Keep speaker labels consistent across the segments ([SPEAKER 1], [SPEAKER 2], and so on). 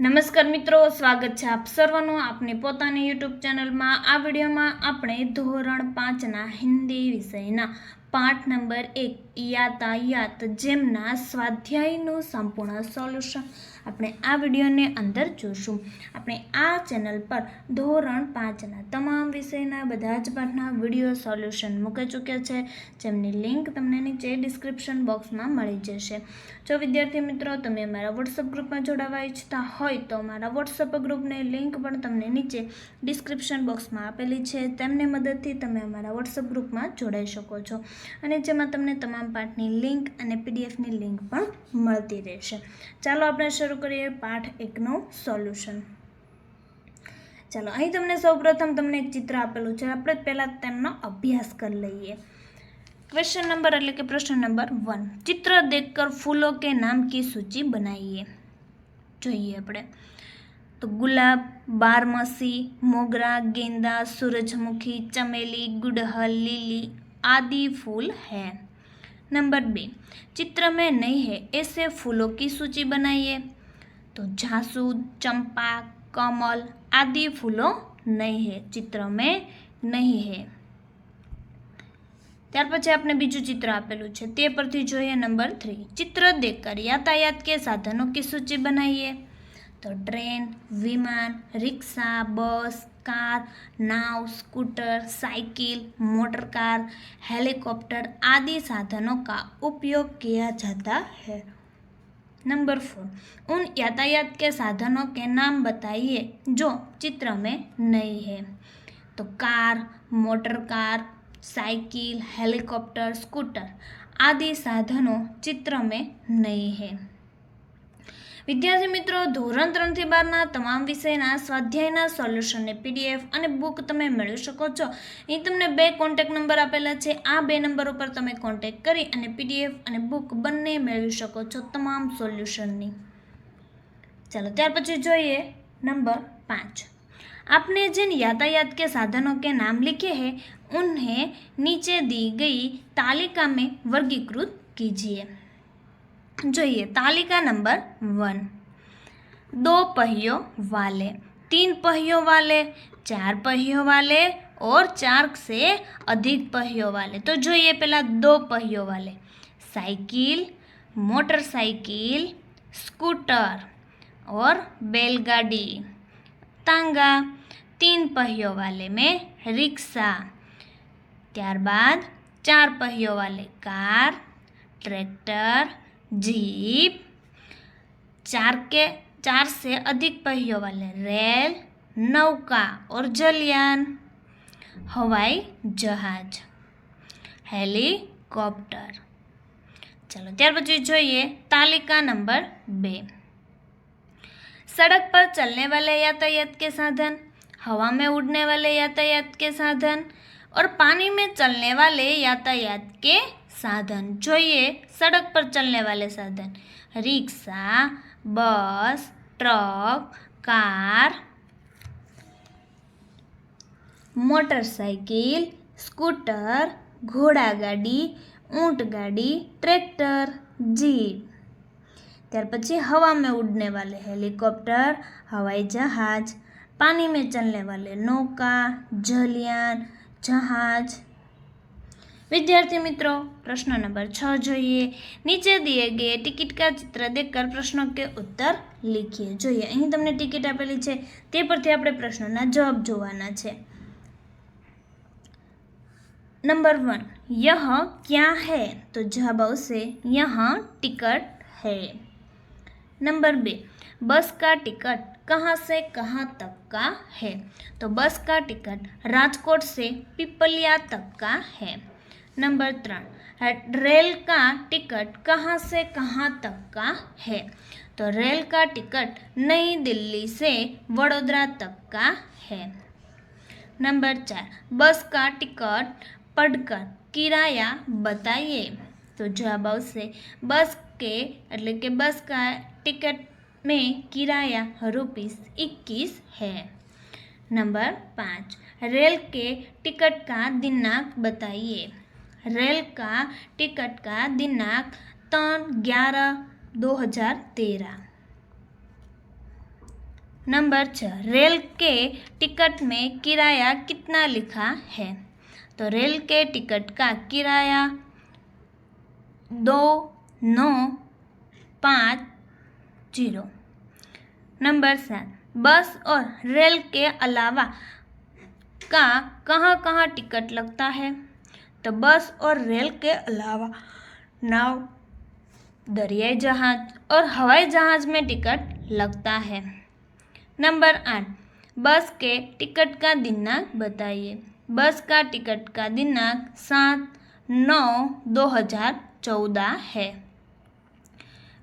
[SPEAKER 1] નમસ્કાર મિત્રો, સ્વાગત છે આપ સર્વનું. આપની પોતાની યુટ્યુબ ચેનલમાં. આ વિડીયોમાં આપણે ધોરણ પાંચના હિન્દી વિષયના પાઠ નંબર એક, યાતાયાત, જેમના સ્વાધ્યાયનું સંપૂર્ણ સોલ્યુશન. આપણે આ વિડીયોની અંદર જોશું. આપણે આ ચેનલ પર ધોરણ પાંચના તમામ વિષયના બધા જ પાઠના વીડિયો સોલ્યુશન મૂકી ચૂક્યા છે. જેમની લિંક તમને નીચે ડિસ્ક્રિપ્શન બોક્સમાં મળી જશે. જો વિદ્યાર્થી મિત્રો તમે અમારા વોટ્સઅપ ગ્રુપમાં જોડાવા ઈચ્છતા હોય તો અમારા વોટ્સઅપ ગ્રુપની લિંક પણ તમને નીચે ડિસ્ક્રિપ્શન બોક્સમાં આપેલી છે. તેમની મદદથી તમે અમારા વોટ્સઅપ ગ્રુપમાં જોડાઈ શકો છો. અને જેમાં તમને તમામ પાઠની લિંક અને પીડીએફની લિંક પણ મળતી રહેશે. ચાલો આપણે શરૂ કરીએ પાઠ એકનું સોલ્યુશન ચાલો અહીં તમને સૌપ્રથમ તમને એક ચિત્ર આપેલું છે આપણે પહેલાં તેમનો અભ્યાસ કરી લઈએ क्वेश्चन नंबर એટલે કે પ્રશ્ન નંબર વન ચિત્ર देखकर फूलों के नाम की सूची बनाइए જોઈએ આપણે તો ગુલાબ બારમાસી મોગરા गेंदा सूरजमुखी चमेली गुड़हल लिली आदि फूल हैं नंबर बे चित्र में नहीं है ऐसे फूलों की सूची बनाइए तो जासूद चंपा कमल आदि फूलों नहीं है चित्र में नहीं है ત્યાર પછી આપણે બીજું ચિત્ર આપેલું છે તે પરથી જોઈએ નંબર થ્રી ચિત્ર દેખકર यातायात के साधनों की सूची बनाइए तो ट्रेन विमान रिक्शा बस कार नाव scooter cycle motor car helicopter आदि साधनों का उपयोग किया जाता है नंबर फोर, उन यातायात के साधनों के नाम बताइए जो चित्र में नहीं है। तो car, motor car, cycle, helicopter, scooter आदि साधनों चित्र में नहीं है। વિદ્યાર્થી મિત્રો ધોરણ ત્રણથી બારના તમામ વિષયના સ્વાધ્યાયના સોલ્યુશનને પીડીએફ અને બુક તમે મેળવી શકો છો અહીં તમને બે કોન્ટેક નંબર આપેલા છે આ બે નંબર ઉપર તમે કોન્ટેક કરી અને પીડીએફ અને બુક બંને મેળવી શકો છો તમામ સોલ્યુશનની चलो ત્યાર પછી જોઈએ नंबर पाँच आपने जिन यातायात के साधनों के नाम लिखे हैं उन्हें नीचे दी गई तालिका में वर्गीकृत कीजिए જોઈએ तालिका नंबर वन दो पहियों वाले तीन पहियों वाले चार पहियों वाले और चार से अधिक पहियों वाले तो જોઈએ પહેલાં दो पहियों वाले साइकिल मोटरसाइकिल स्कूटर और बैलगाड़ी तांगा तीन पहियों वाले में रिक्शा ત્યારબાદ ચાર पहियों वाले कार ट्रैक्टर जीप चार के चार से अधिक पहियों वाले रेल नौका और जलयान हवाई जहाज हेलीकॉप्टर चलो ત્યાર પછી જોઈએ तालिका नंबर बे सड़क पर चलने वाले यातायात के साधन हवा में उड़ने वाले यातायात के साधन और पानी में चलने वाले यातायात के साधन જોઈએ सड़क पर चलने वाले साधन rickshaw bus truck car motorcycle scooter घोड़ा गाड़ी ऊंट गाड़ी ट्रैक्टर जीप ત્યાર પછી हवा में उड़ने वाले हेलीकॉप्टर हवाई जहाज पानी में चलने वाले नौका जलयान जहाज विद्यार्थी मित्रों प्रश्न नंबर छ જોઈએ નીચે दिए गए टिकट का चित्र देखकर प्रश्नों के उत्तर लिखिए જોઈએ અહીં તમને ટિકિટ આપેલી છે તે પરથી આપણે પ્રશ્નોના જવાબ જોવાના છે नंबर वन यह क्या है तो जवाब આવશે यहाँ टिकट है नंबर बे बस का टिकट कहाँ से कहाँ तक का है तो बस का टिकट राजकोट से पिपलिया तक का है नंबर त्रण रेल का टिकट कहाँ से कहाँ तक का है तो रेल का टिकट नई दिल्ली से वडोदरा तक का है नंबर चार बस का टिकट पढ़कर किराया बताइए तो जवाब આવશે बस के એટલે કે बस का टिकट में किराया रुपीस इक्कीस है नंबर पाँच रेल के टिकट का दिनांक बताइए रेल का टिकट का दिनांक तीन ग्यारह, दो हज़ार तेरह। नंबर छः, रेल के टिकट में किराया कितना लिखा है? तो रेल के टिकट का किराया दो, नौ, पाँच, ज़ीरो। नंबर सात, बस और रेल के अलावा का कहाँ कहाँ टिकट लगता है? तो बस और रेल के अलावा। नाव, दरियाई जहाज़ और हवाई जहाज़ में टिकट लगता है। नंबर आठ, बस के टिकट का दिनांक बताइए। बस का टिकट का दिनांक सात नौ दो हज़ार चौदह है।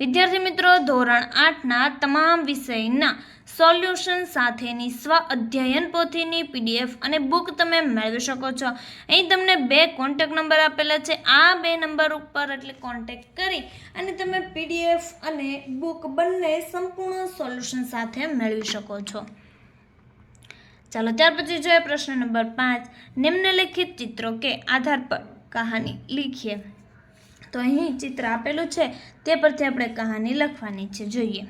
[SPEAKER 1] વિદ્યાર્થી મિત્રો, ધોરણ આઠના તમામ વિષયના સોલ્યુશન સાથેની સ્વ અધ્યયન પોથીની પીડીએફ અને બુક તમે મેળવી શકો છો. અહીં તમને બે કોન્ટેક નંબર આપેલા છે. આ બે નંબર ઉપર એટલે કોન્ટેક કરી અને તમે પીડીએફ અને બુક બંને સંપૂર્ણ સોલ્યુશન સાથે મેળવી શકો છો. ચાલો, ત્યાર પછી જોઈએ પ્રશ્ન નંબર પાંચ. નિમ્નલિખિત ચિત્રો કે આધાર પર કહાની. લીખીએ. તો અહીં ચિત્ર આપેલું છે તે પરથી આપણે કહાની લખવાની છે જોઈએ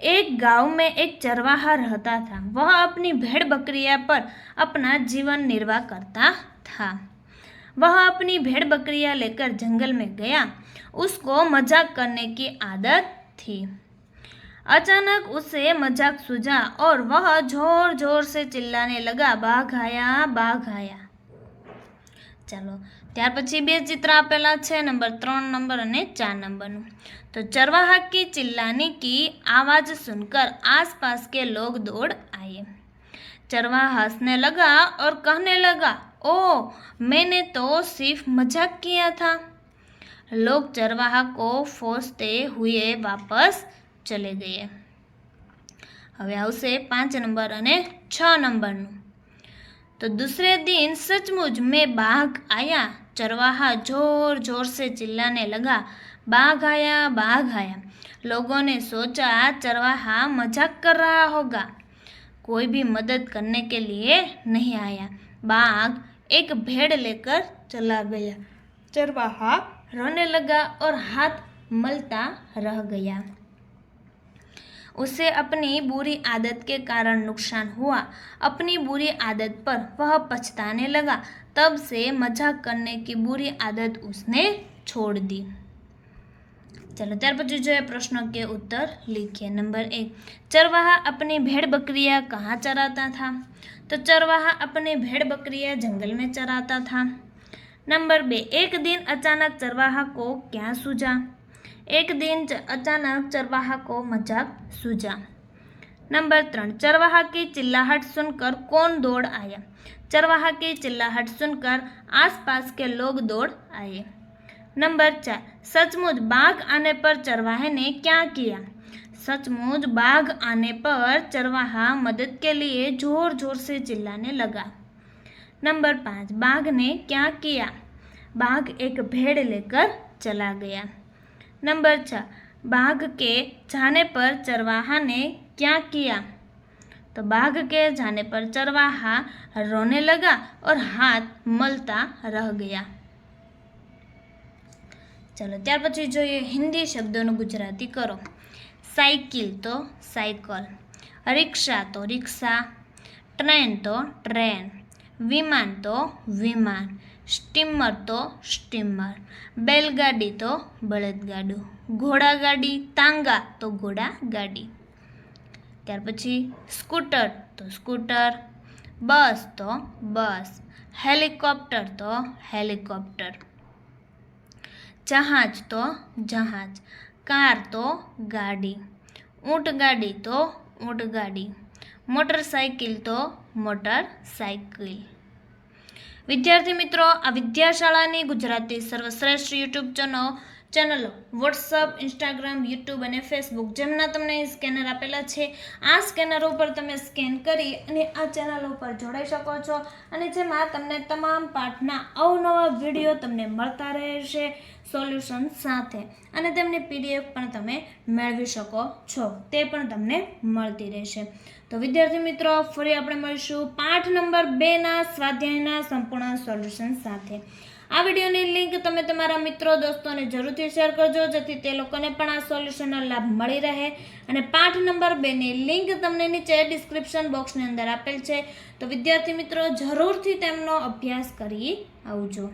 [SPEAKER 1] एक गांव में एक चरवाहा रहता था वह अपनी भेड़ बकरियां पर अपना जीवन निर्वाह करता था वह अपनी भेड़ बकरियां लेकर जंगल में गया उसको मजाक करने की आदत थी अचानक उसे मजाक सूझा और वह जोर जोर से चिल्लाने लगा बाघ आया बाघ आया ચાલો ત્યાર પછી બે ચિત્ર આપેલા છે નંબર ત્રણ નંબર અને ચાર નંબરનું तो चरवाहा की चिल्लाने की आवाज़ सुनकर आसपास के लोग दौड़ आए चरवाहा हंसने लगा और कहने लगा ओ मैंने तो सिर्फ मजाक किया था लोग चरवाहा को फोसते हुए वापस चले गए હવે આવશે પાંચ નંબર અને છ નંબરનું तो दूसरे दिन सचमुच में बाघ आया। चरवाहा ज़ोर ज़ोर से चिल्लाने लगा। बाघ आया बाघ आया। लोगों ने सोचा, चरवाहा मज़ाक कर रहा होगा। कोई भी मदद करने के लिए नहीं आया। बाघ एक भेड़ लेकर चला गया। चरवाहा रोने लगा और हाथ मलता रह गया। उसे अपनी बुरी आदत के कारण नुकसान हुआ अपनी बुरी आदत पर वह पछताने लगा तब से मजाक करने की बुरी आदत उसने छोड़ दी चलो ત્યાર પછી જોઈએ प्रश्नों के उत्तर लिखिए नंबर एक चरवाहा अपनी भेड़ बकरियां कहाँ चराता था तो चरवाहा अपनी भेड़ बकरियां जंगल में चराता था नंबर बे एक दिन अचानक चरवाहा को क्या सूझा एक दिन अचानक चरवाहा को मज़ाक सूझा। नंबर त्रण चरवाहा की चिल्लाहट सुनकर कौन दौड़ आया? चरवाहा की चिल्लाहट सुनकर आसपास के लोग दौड़ आए। नंबर चार, सचमुच बाघ आने पर चरवाहे ने क्या किया? सचमुच बाघ आने पर चरवाहा मदद के लिए ज़ोर ज़ोर से चिल्लाने लगा। नंबर पाँच, बाघ ने क्या किया? बाघ एक भेड़ लेकर चला गया। नंबर छः बाघ के जाने पर चरवाहा ने क्या किया तो बाघ के जाने पर चरवाहा रोने लगा और हाथ मलता रह गया ચલો ત્યાર પછી જોઈએ હિન્દી શબ્દોનું ગુજરાતી કરો સાયકલ તો સાયકલ રિક્ષા તો રિક્ષા ટ્રેન તો ટ્રેન વિમાન તો વિમાન સ્ટીમર તો સ્ટીમર બેલગાડી તો બળદગાડું ઘોડાગાડી તાંગા તો ઘોડાગાડી ત્યાર પછી સ્કૂટર તો સ્કૂટર બસ તો બસ હેલિકોપ્ટર તો હેલિકોપ્ટર જહાજ તો જહાજ કાર તો ગાડી ઊંટગાડી તો ઊંટગાડી મોટરસાઇકલ તો મોટરસાઇકલ વિદ્યાર્થી મિત્રો, આ વિદ્યાશાળાની ગુજરાતી સર્વશ્રેષ્ઠ યુટ્યુબ ચેનલ, ચેનલો વોટ્સઅપ ઇન્સ્ટાગ્રામ યુટ્યુબ અને ફેસબુક જેમના તમને સ્કેનર આપેલા છે, આ સ્કેનરો ઉપર તમે સ્કેન કરી અને આ ચેનલ ઉપર જોડાઈ શકો છો અને જેમાં તમને તમામ પાઠના અવનવા વીડિયો તમને મળતા રહેશે. સોલ્યુશન સાથે. અને તેમની પીડીએફ પણ તમે મેળવી શકો છો. તે પણ તમને મળતી રહેશે. તો વિદ્યાર્થી મિત્રો, ફરી આપણે મળીશું પાઠ નંબર બેના સ્વાધ્યાયના સંપૂર્ણ સોલ્યુશન સાથે. આ વિડીયોની લિંક તમે તમારા મિત્રો, દોસ્તોને જરૂરથી શેર કરજો, જેથી તે લોકોને પણ આ સોલ્યુશનનો લાભ મળી રહે. અને પાઠ નંબર બેની લિંક તમને નીચે ડિસ્ક્રિપ્શન બોક્સની અંદર આપેલ છે. તો વિદ્યાર્થી મિત્રો, જરૂરથી તેમનો અભ્યાસ કરી આવજો.